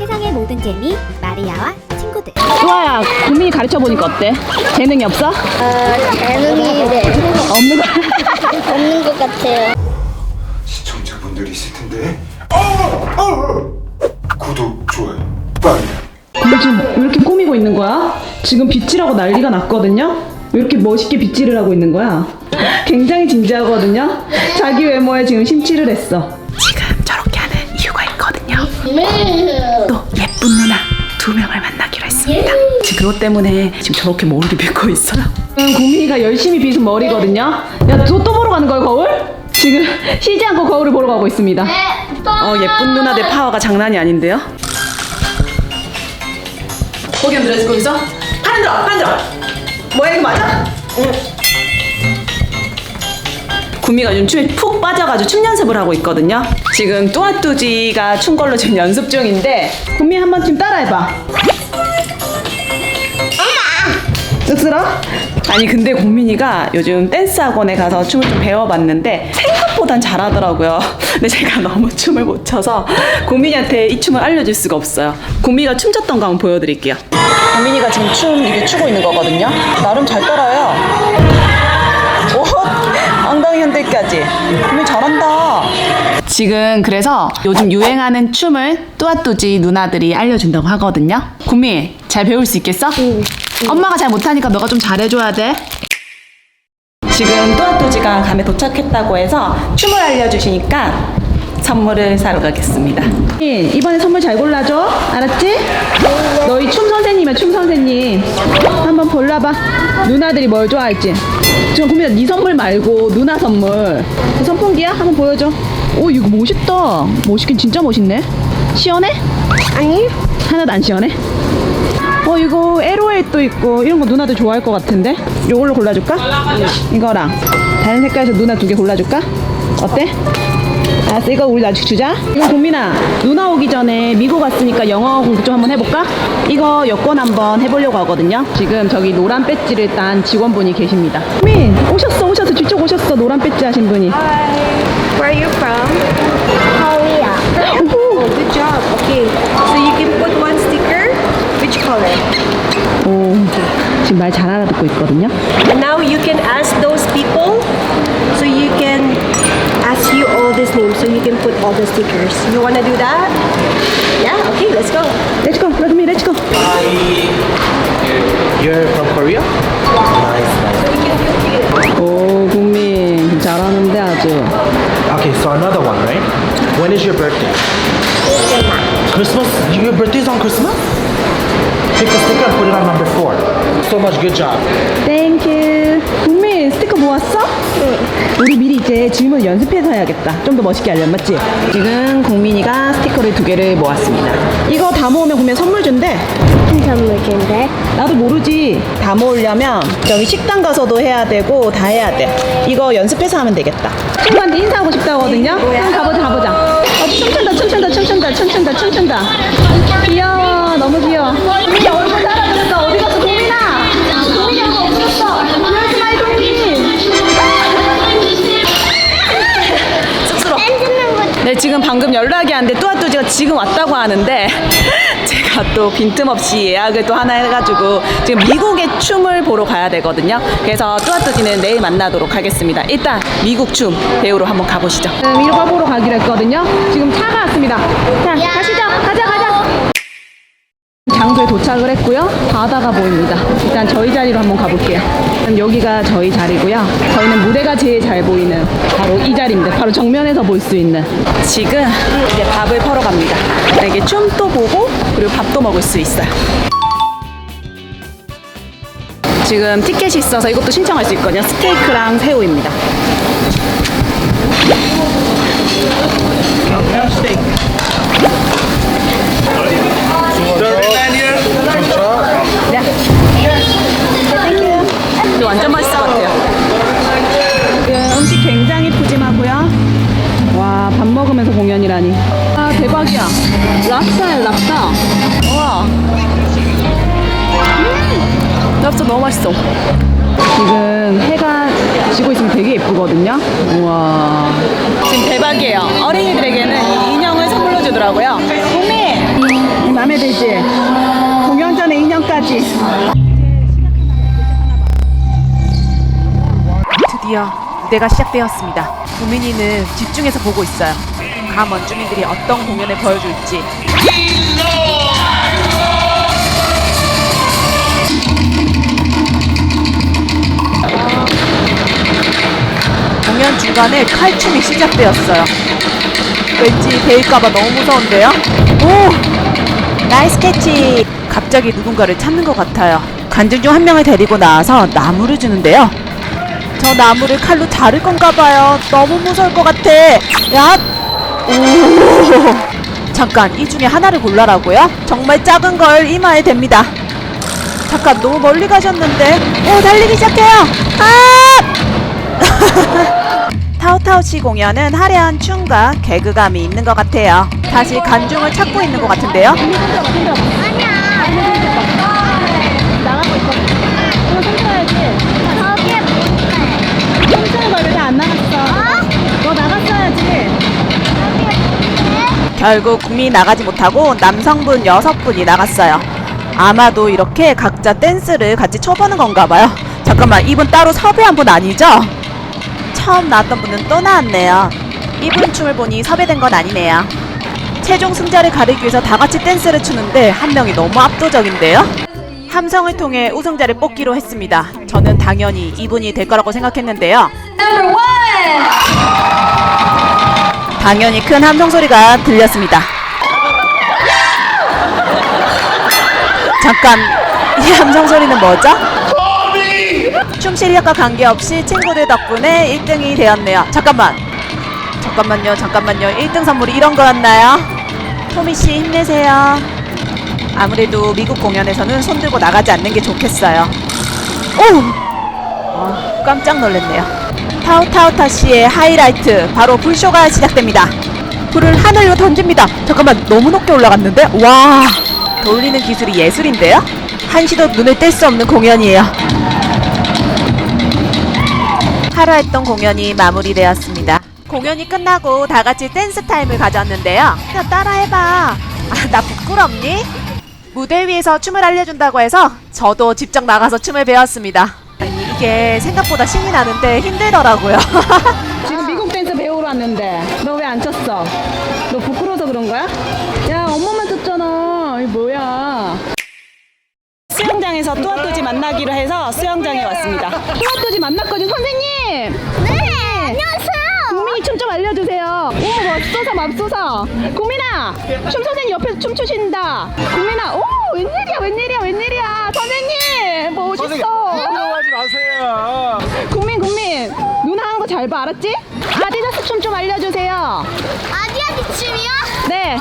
세상의 모든 재미 마리아와 친구들 수아야, 국민이 가르쳐 보니까 어때? 재능이 없어? 어, 재능이 네. 없는 거. 없는 것 같아요. 시청자분들이 있을 텐데. 어! 어! 구독, 좋아요, 빨리. 근데 지금 왜 이렇게 꾸미고 있는 거야? 지금 빗질하고 난리가 났거든요? 왜 이렇게 멋있게 빗질을 하고 있는 거야? 굉장히 진지하거든요? 자기 외모에 지금 심취를 했어. 또 예쁜 누나 두 명을 만나기로 했습니다. 지금 그것 때문에 지금 저렇게 머리를 빗고 있어요. 국민이가 열심히 빗은 머리거든요. 야, 또, 또 보러 가는 거야, 거울? 지금 쉬지 않고 거울을 보러 가고 있습니다. 어, 예쁜 누나 내 파워가 장난이 아닌데요? 고개 흔들어 거기서 팔 흔들어 팔 흔들어 뭐야 이거 맞아? 응 구미가 요즘 춤에 푹 빠져가지고 춤 연습을 하고 있거든요 지금 뚜아뚜지가 춘 걸로 지금 연습 중인데 구미 한번 춤 따라해봐 쑥스러? 아니 근데 국민이가 요즘 댄스 학원에 가서 춤을 좀 배워봤는데 생각보단 잘하더라고요. 근데 제가 너무 춤을 못 춰서 국민이한테 이 춤을 알려줄 수가 없어요. 국민이가 춤췄던 거 한번 보여드릴게요. 국민이가 지금 춤 이렇게 추고 있는 거거든요. 나름 잘 따라 국민 잘한다. 지금 그래서 요즘 유행하는 춤을 뚜아뚜지 누나들이 알려준다고 하거든요. 국민 잘 배울 수 있겠어? 엄마가 잘 못하니까 너가 좀 잘해줘야 돼. 지금 뚜아뚜지가 감에 도착했다고 해서 춤을 알려주시니까 선물을 사러 가겠습니다. 이번에 선물 잘 골라줘. 알았지? 너희 춤 선생님이야 춤 선생님. 한번 골라봐. 누나들이 뭘 좋아할지. 지금 고민아 네 선물 말고 누나 선물. 선풍기야? 한번 보여줘. 오 이거 멋있다. 멋있긴 진짜 멋있네. 시원해? 아니? 하나도 안 시원해? 어 이거 LOL도 있고 이런 거 누나도 좋아할 것 같은데 이걸로 골라줄까? 이거랑 다른 색깔에서 누나 두 개 골라줄까? 어때? 알았어 이거 우리 나중에 주자 이거 고민아 누나 오기 전에 미국 왔으니까 영어 공부 좀 한번 해볼까? 이거 여권 한번 해보려고 하거든요 지금 저기 노란 배지를 딴 직원분이 계십니다 민 오셨어 오셨어 뒤쪽 오셨어 노란 배지 하신 분이 Where are you from? Korea. Oh, good job. Okay. So you can put one sticker. Which color? 오 지금 말 잘 알아듣고 있거든요 And now you can ask those people. all these names. So you can put all the stickers. You wanna do that? Yeah. Okay. Let's go. 렛츠고 러드미 렛츠고 You're from Korea? Nice, nice. 오 국민 잘하는데 아주 Okay, so another one, right? When is your birthday? Christmas? Your birthday's on Christmas? Take a sticker and put it on number four. So much, good job. 땡큐 국민 스티커 모았어? 우리 미리 이제 질문 연습해서 해야겠다. 좀 더 멋있게 하려면 맞지? 지금 국민이가 스티커를 두 개를 모았습니다. 이거 다 모으면 국민 선물 준대? 무슨 선물인데? 나도 모르지. 다 모으려면 저기 식당 가서도 해야 되고 다 해야 돼. 이거 연습해서 하면 되겠다. 친구한테 인사하고 싶다고 하거든요? 한번 가보자 가보자. 어, 춤춘다 춤춘다 춤춘다 춤춘다 춤춘다. 귀여워 너무 귀여워. 국민이 얼굴 사라졌어 어디 갔어 국민이 얼굴 없어졌어 Where's my 국민 쑥스러워. 네 지금 방금 연락이 왔는데 뚜아뚜지가 지금 왔다고 하는데 제가 또 빈틈없이 예약을 또 하나 해가지고 지금 미국의 춤을 보러 가야 되거든요. 그래서 뚜아뚜지는 내일 만나도록 하겠습니다. 일단 미국 춤 배우러 한번 가보시죠. 이거 보러 가기로 했거든요. 지금 차가 왔습니다. 자 가시죠 장소에 도착을 했고요. 바다가 보입니다. 일단 저희 자리로 한번 가볼게요. 일단 여기가 저희 자리고요. 저희는 무대가 제일 잘 보이는 바로 이 자리입니다. 바로 정면에서 볼 수 있는. 지금 이제 밥을 퍼러 갑니다. 이게 춤도 보고 그리고 밥도 먹을 수 있어요. 지금 티켓이 있어서 이것도 신청할 수 있거든요. 스테이크랑 새우입니다. 네. 대박이야. 랍스타야, 랍스타. 우와. 음, 랍스타 너무 맛있어. 지금 해가 지고 있으면 되게 예쁘거든요. 우와. 지금 대박이에요. 어린이들에게는 이 인형을 선물로 주더라고요. 국민! 이리 기대되지? 공연 전에 인형까지. 드디어 무대가 시작되었습니다. 우민이는 집중해서 보고 있어요. 감원 주민들이 어떤 공연을 보여줄지. 공연 중간에 칼춤이 시작되었어요. 왠지 베일까봐 너무 무서운데요? 오! 나이스 캐치! 갑자기 누군가를 찾는 것 같아요. 간중 중한 명을 데리고 나와서 나무를 주는데요. 저 나무를 칼로 자를 건가 봐요. 너무 무서울 것 같아. 야! 오! 잠깐, 이 중에 하나를 골라라고요? 정말 작은 걸 이마에 댑니다. 잠깐, 너무 멀리 가셨는데. 오, 달리기 시작해요! 아! 타오타오시 공연은 화려한 춤과 개그감이 있는 것 같아요. 다시 간중을 찾고 있는 것 같은데요. 결국 국민이 나가지 못하고 남성분 여섯 분이 나갔어요. 아마도 이렇게 각자 댄스를 같이 쳐보는 건가 봐요. 잠깐만, 이분 따로 섭외한 분 아니죠? 처음 나왔던 분은 또 나왔네요. 이분 춤을 보니 섭외된 건 아니네요. 최종 승자를 가리기 위해서 다 같이 댄스를 추는데 한 명이 너무 압도적인데요. 함성을 통해 우승자를 뽑기로 했습니다. 저는 당연히 이분이 될 거라고 생각했는데요. 당연히 큰 함성 소리가 들렸습니다. 잠깐, 이 함성 소리는 뭐죠? 춤 실력과 관계없이 친구들 덕분에 1등이 되었네요. 잠깐만. 잠깐만요, 잠깐만요. 1등 선물이 이런 거였나요? 토미 씨 힘내세요. 아무래도 미국 공연에서는 손 들고 나가지 않는 게 좋겠어요. 오! 아, 깜짝 놀랐네요. 타오타오타 씨의 하이라이트 바로 불쇼가 시작됩니다. 불을 하늘로 던집니다. 잠깐만 너무 높게 올라갔는데 와 돌리는 기술이 예술인데요. 한시도 눈을 뗄 수 없는 공연이에요. 하루 했던 공연이 마무리되었습니다. 공연이 끝나고 다 같이 댄스 타임을 가졌는데요. 야 따라해봐. 아, 나 부끄럽니? 무대 위에서 춤을 알려준다고 해서 저도 직접 나가서 춤을 배웠습니다. 이게 생각보다 신이 나는데 힘들더라고요. 지금 미국 댄스 배우러 왔는데 너 왜 안 쳤어? 너 부끄러워서 그런 거야? 야 엄마만 쳤잖아 이 뭐야 수영장에서 뚜아뚜지 만나기로 해서 수영장에 왔습니다 뚜아뚜지 만났거든 선생님 네 안녕하세요. 국민이 춤 좀 알려주세요 오 맙소사 맙소사 국민아 춤 선생님 옆에서 춤 추신다 국민아 오 웬일이야 웬일이야 웬일이야 선생님 멋있어 하지 마세요. 국민 국민 누나 하는 거 잘 봐 알았지? 아디다스 춤 좀 알려주세요 아디아디 춤이요? 네.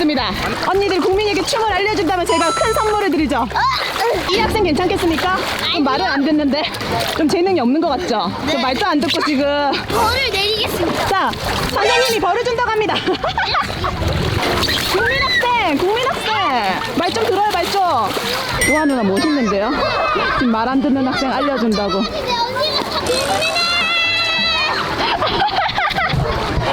해주겠습니다. 언니들 국민에게 춤을 알려준다면 제가 큰 선물을 드리죠. 이 학생 괜찮겠습니까? 좀 말을 안 듣는데 좀 재능이 없는 것 같죠? 좀 말도 안 듣고 지금. 벌을 내리겠습니다. 자, 선생님이 벌을 준다고 합니다. 국민학생, 국민학생, 말 좀 들어요, 말 좀. 노아 누나 멋있는데요? 지금 말 안 듣는 학생 알려준다고.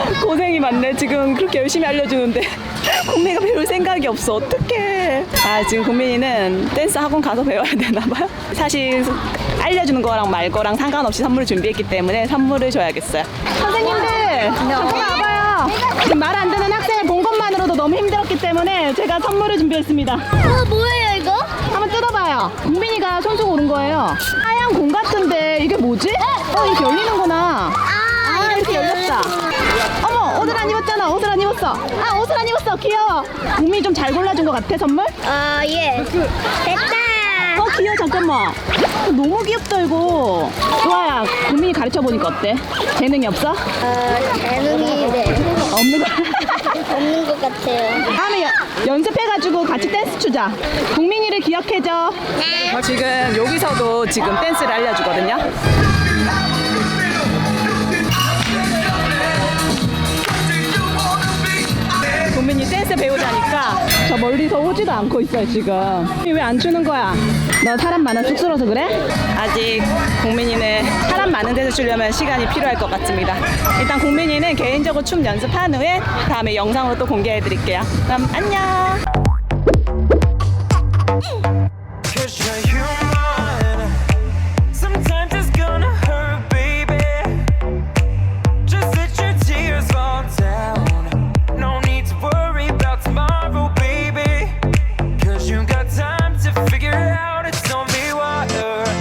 고생이 많네. 지금 그렇게 열심히 알려주는데 국민이가 배울 생각이 없어. 어떡해. 아 지금 국민이는 댄스 학원 가서 배워야 되나 봐요. 사실 알려주는 거랑 말 거랑 상관없이 선물을 준비했기 때문에 선물을 줘야겠어요. 선생님들 잠깐 와봐요. 지금 말 안 듣는 학생을 본 것만으로도 너무 힘들었기 때문에 제가 선물을 준비했습니다. 어 뭐예요 이거? 한번 뜯어봐요. 국민이가 손수 고른 거예요. 하얀 공 같은데 이게 뭐지? 어 이렇게 열리는구나. 안 입었잖아. 옷을 안 입었어. 아 옷을 안 입었어. 귀여워. 국민이 좀 잘 골라준 것 같아 선물? 아 예. 됐다. 어 귀여워 잠깐만. 어, 너무 귀엽다 이거. 좋아야 국민이 가르쳐 보니까 어때? 재능이 없어? 어 재능이 네. 없는 거. 없는 것 같아요. 다음에 연- 연습해가지고 같이 댄스 추자. 국민이를 기억해줘. 지금 여기서도 지금 댄스를 알려주거든요. 배우자니까 저 멀리서 오지도 않고 있어요 지금 왜안 추는 거야? 너 사람 많아 쑥스러워서 그래? 아직 국민이는 사람 많은 데서 추려면 시간이 필요할 것 같습니다 일단 국민이는 개인적으로 춤 연습한 후에 다음에 영상으로 또 공개해 드릴게요 그럼 안녕